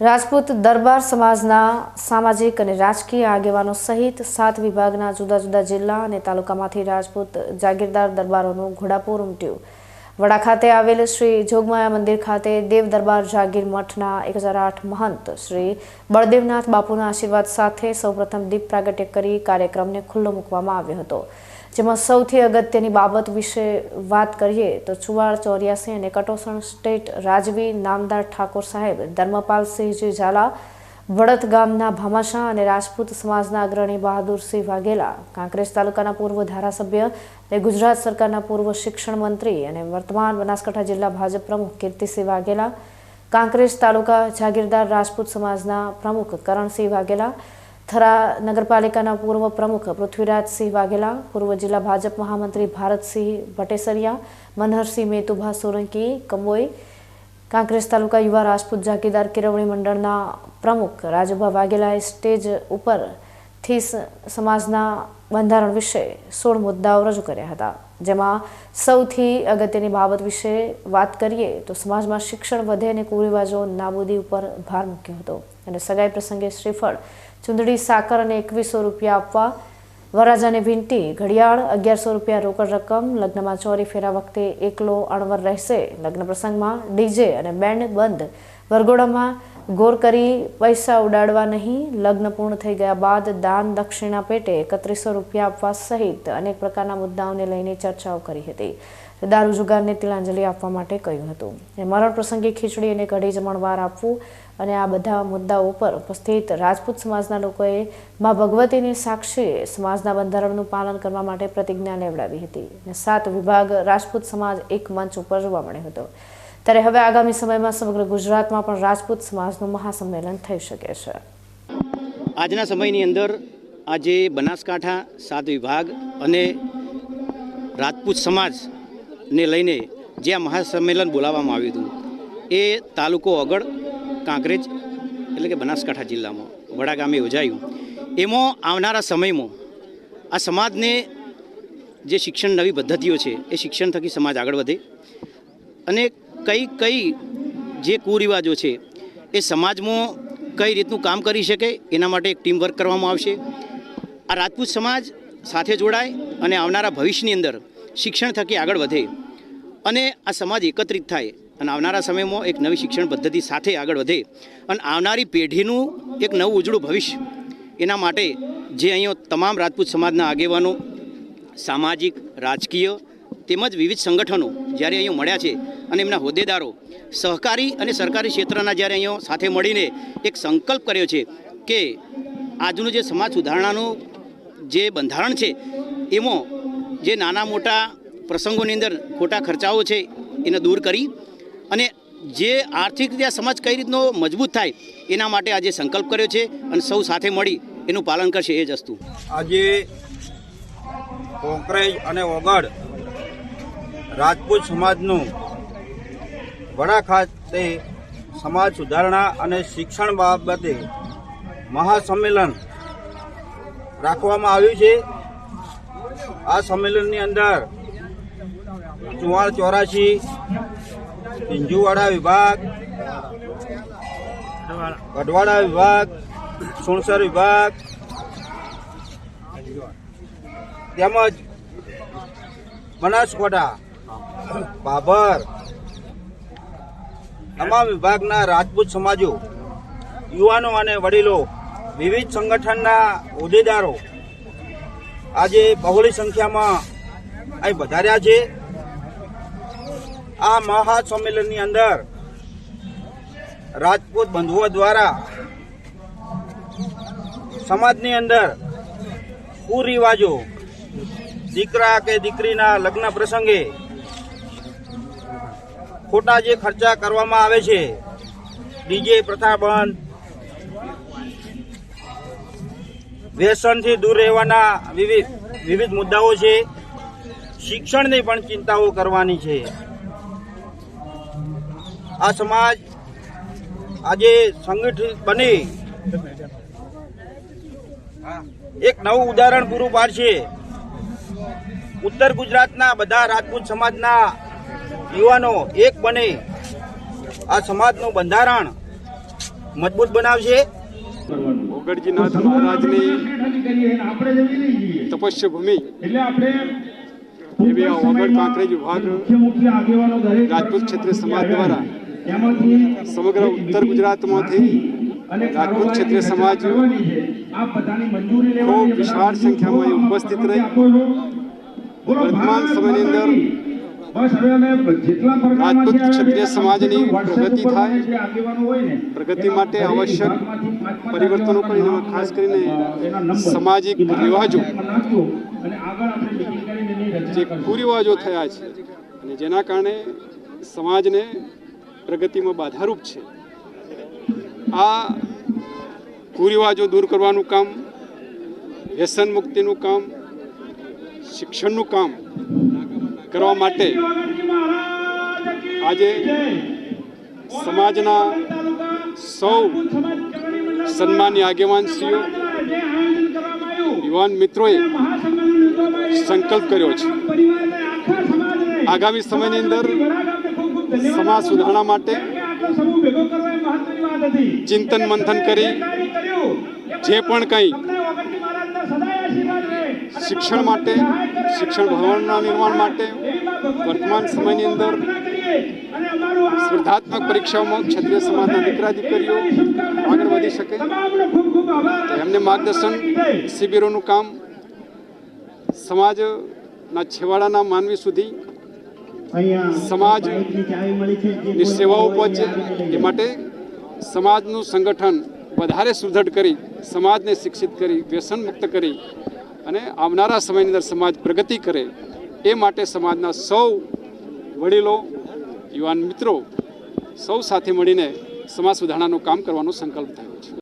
રાજપૂત દરબાર સમાજના સામાજિક અને રાજકીય આગેવાનો સહિત સાત વિભાગના જુદા જુદા જિલ્લા અને તાલુકામાંથી રાજપૂત જાગીરદાર દરબારોનું ઘોડાપુર ઉમટ્યું. વડા ખાતે આવેલ શ્રી જોગમાયા મંદિર ખાતે દેવ દરબાર જાગીર મઠના એક હજાર આઠ મહંત શ્રી બળદેવનાથ બાપુના આશીર્વાદ સાથે સૌપ્રથમ દીપ પ્રાગટ્ય કરી કાર્યક્રમને ખુલ્લો મૂકવામાં આવ્યો હતો. જેમાં સૌથી અગત્યની બાબત વિશે વાત કરીએ તો ચુવાડ ચોર્યાસી અને કટોસણ સ્ટેટ રાજવી નામદાર ઠાકોર સાહેબ ધર્મપાલસિંહજી ઝાલા વડત ગામના ભામાશાહ અને રાજપૂત સમાજના અગ્રણી બહાદુરસિંહ વાઘેલા, કાંકરેજ તાલુકાના પૂર્વ ધારાસભ્ય અને ગુજરાત સરકારના પૂર્વ શિક્ષણ મંત્રી અને વર્તમાન બનાસકાંઠા જિલ્લા ભાજપ પ્રમુખ કીર્તિસિંહ વાઘેલા, કાંકરેજ તાલુકા જાગીરદાર રાજપૂત સમાજના પ્રમુખ કરણસિંહ વાઘેલા થરા નગરપાલિકાના પૂર્વ પ્રમુખ પૃથ્વીરાજસિંહ વાઘેલા, પૂર્વ જિલ્લા ભાજપ મહામંત્રી ભારતસિંહ ભટેસરિયા, મનહરસિંહ મેતુભા સોલંકી કંબોઈ કાંકરેજ તાલુકા યુવા રાજપૂત જાગીરદાર કેળવણી મંડળના પ્રમુખ રાજુભા વાઘેલાએ સ્ટેજ ઉપરથી થી સમાજના બંધારણ વિશે સોળ મુદ્દાઓ રજૂ કર્યા હતા. જેમાં સૌથી અગત્યની બાબત વિશે વાત કરીએ તો સમાજમાં શિક્ષણ વધે અને કુરિવાજો નાબૂદી ઉપર ભાર મૂક્યો હતો. અને સગાઈ પ્રસંગે શ્રીફળ ચૂંદડી, સાકર અને એકવીસો રૂપિયા આપવા. વરરાજાને વિનંતી ઘડિયાળ, અગિયારસો રૂપિયા રોકડ રકમ. લગ્નમાં ચોરી ફેરા વખતે એકલો અણવર રહેશે. લગ્ન પ્રસંગમાં ડીજે અને બેન્ડ બંધ. વરઘોડામાં ગોર કરી પૈસા ઉડાડવા નહીં. લગ્ન પૂર્ણ થઈ ગયા બાદ દાન દક્ષિણા પેટે એકત્રીસો રૂપિયા આપવા સહિત અનેક પ્રકારના મુદ્દાઓને લઈને ચર્ચાઓ કરી હતી. દારૂ જુગારને તિલાંજલિ આપવા માટે કહ્યું હતું. મરણ પ્રસંગે ખીચડી અને કઢી જમણવાર આપવું અને આ બધા મુદ્દાઓ ઉપર ઉપસ્થિત રાજપૂત સમાજના લોકોએ મા ભગવતીની સાક્ષીએ સમાજના બંધારણનું પાલન કરવા માટે પ્રતિજ્ઞા લેવડાવી હતી. અને સાત વિભાગ રાજપૂત સમાજ એક મંચ ઉપર જોવા મળ્યો હતો. ત્યારે હવે આગામી સમયમાં સમગ્ર ગુજરાતમાં પણ રાજપૂત સમાજનું મહાસંમેલન થઈ શકે છે. આજના સમયની અંદર આજે બનાસકાંઠા સાત વિભાગ અને રાજપૂત સમાજને લઈને જે આ મહાસંમેલન બોલાવવામાં આવ્યું હતું, એ તાલુકો અગડ કાંકરેજ એટલે કે બનાસકાંઠા જિલ્લામાં, વડા ગામે યોજાયું. એમાં આવનારા સમયમાં આ સમાજને જે શિક્ષણ નવી પદ્ધતિઓ છે, એ શિક્ષણ થકી સમાજ આગળ વધે અને કઈ કઈ જે કુરિવાજો છે, એ સમાજમાં કઈ રીતનું કામ કરી શકે, એના માટે એક ટીમ વર્ક કરવામાં આવશે. આ રાજપૂત સમાજ સાથે જોડાય અને આવનારા ભવિષ્યની અંદર શિક્ષણ થકી આગળ વધે. અને આ સમાજ એકત્રિત થાય અને આવનારા સમયમાં એક નવી શિક્ષણ પદ્ધતિ સાથે આગળ વધે અને આવનારી પેઢીનું એક નવું ઉજળું ભવિષ્ય એના માટે જે અહીંયા તમામ રાજપૂત સમાજના આગેવાનો, સામાજિક, રાજકીય તેમજ વિવિધ સંગઠનો જ્યારે અહીંયા મળ્યા છે અને એમના હોદ્દેદારો સહકારી અને સરકારી ક્ષેત્રના જ્યારે અહીંયા સાથે મળીને એક સંકલ્પ કર્યો છે કે આજનું જે સમાજ સુધારણાનું જે બંધારણ છે એમાં જે નાના મોટા પ્રસંગોની અંદર ખોટા ખર્ચાઓ છે, એને દૂર કરી અને જે આર્થિક રીતે સમાજ કઈ રીતનો મજબૂત થાય, એના માટે આજે સંકલ્પ કર્યો છે અને સૌ સાથે મળી એનું પાલન કરશે એ જ વસ્તુ. આજે કોંકરેજ અને ઓગળ રાજપૂત સમાજનું વડા ખાતે સમાજ સુધારણા અને શિક્ષણ બાબતે મહાસંમેલન રાખવામાં આવ્યું છે. આ સંમેલનની અંદર ચુવાણ ચોરાશી, પિંજુવાડા વિભાગ, ગઢવાડા વિભાગ, સુણસર વિભાગ, તેમજ બનાસકોટા બાબર, તમામ વિભાગના રાજપૂત સમાજો, યુવાનો અને વડીલો, વિવિધ સંગઠનના હોદ્દેદારો આજે બહોળી સંખ્યામાં અહીં વધાર્યા છે. આ મહાસંમેલનની અંદર રાજપૂત બંધુઓ દ્વારા સમાજની અંદર કુરિવાજો, દીકરા કે દીકરીના લગ્ન પ્રસંગે ખોટા જે ખર્ચા કરવામાં આવે છે, ડીજે પ્રથા બંધ વ્યસનથી દૂર રહેવાના વિવિધ વિવિધ મુદ્દાઓ છે, શિક્ષણની પણ ચિંતાઓ કરવાની છે. આ સમાજ આજે સંગઠિત બની. એક નવું ઉદાહરણ પૂરું પાડશે. ઉત્તર ગુજરાતના બધા રાજપૂત સમાજના યુવાનો એક બને. આ સમાજનું બંધારણ મજબૂત બનાવશે. ઓગણજીનાથ મહારાજની તપસ્યા ભૂમિ એવી આ ઓગણ કાંકરેજ વિભાગ રાજપૂત ક્ષેત્રીય સમાજ દ્વારા સમગ્ર ઉત્તર ગુજરાતમાંથી રાજપૂત ક્ષત્રિય સમાજ ખૂબ વિશાળ સંખ્યામાં ઉપસ્થિત રહી. વર્તમાન સમયની અંદર રાજપૂત ક્ષત્રિય સમાજની પ્રગતિ થાય પ્રગતિ માટે આવશ્યક પરિવર્તનો પણ ખાસ કરીને સામાજિક રિવાજો. જે કુરિવાજો થયા છે. અને જેના કારણે સમાજને પ્રગતિમાં બાધારૂપ છે. આ કુરિવાજો દૂર કરવાનું કામ, વ્યસન મુક્તિનું કામ, શિક્ષણનું કામ કરવા માટે આજે સમાજના સૌ સન્માનીય આગેવાનશ્રીઓ, યુવાન મિત્રોએ સંકલ્પ કર્યો છે. આગામી સમયની અંદર સમાજ સુધારણા માટે ચિંતન મંથન કરી, જે પણ કંઈ શિક્ષણ માટે, શિક્ષણ ભવનના નિર્માણ માટે, વર્તમાન સમયની અંદર સ્પર્ધાત્મક પરીક્ષાઓમાં ક્ષત્રિય સમાજના દીકરા દીકરીઓ આગળ વધી શકે. એમને માર્ગદર્શન શિબિરોનું કામ સમાજના છેવાડાના માનવી સુધી સમાજની સેવાઓ પહોંચે એ માટે સમાજનું સંગઠન વધારે સુદૃઢ કરી સમાજને શિક્ષિત કરી વ્યસન મુક્ત કરી અને આવનારા સમયની અંદર સમાજ પ્રગતિ કરે એ માટે સમાજના સૌ વડીલો યુવાન મિત્રો સૌ સાથે મળીને સમાજ સુધારણાનું કામ કરવાનો સંકલ્પ થયો છે.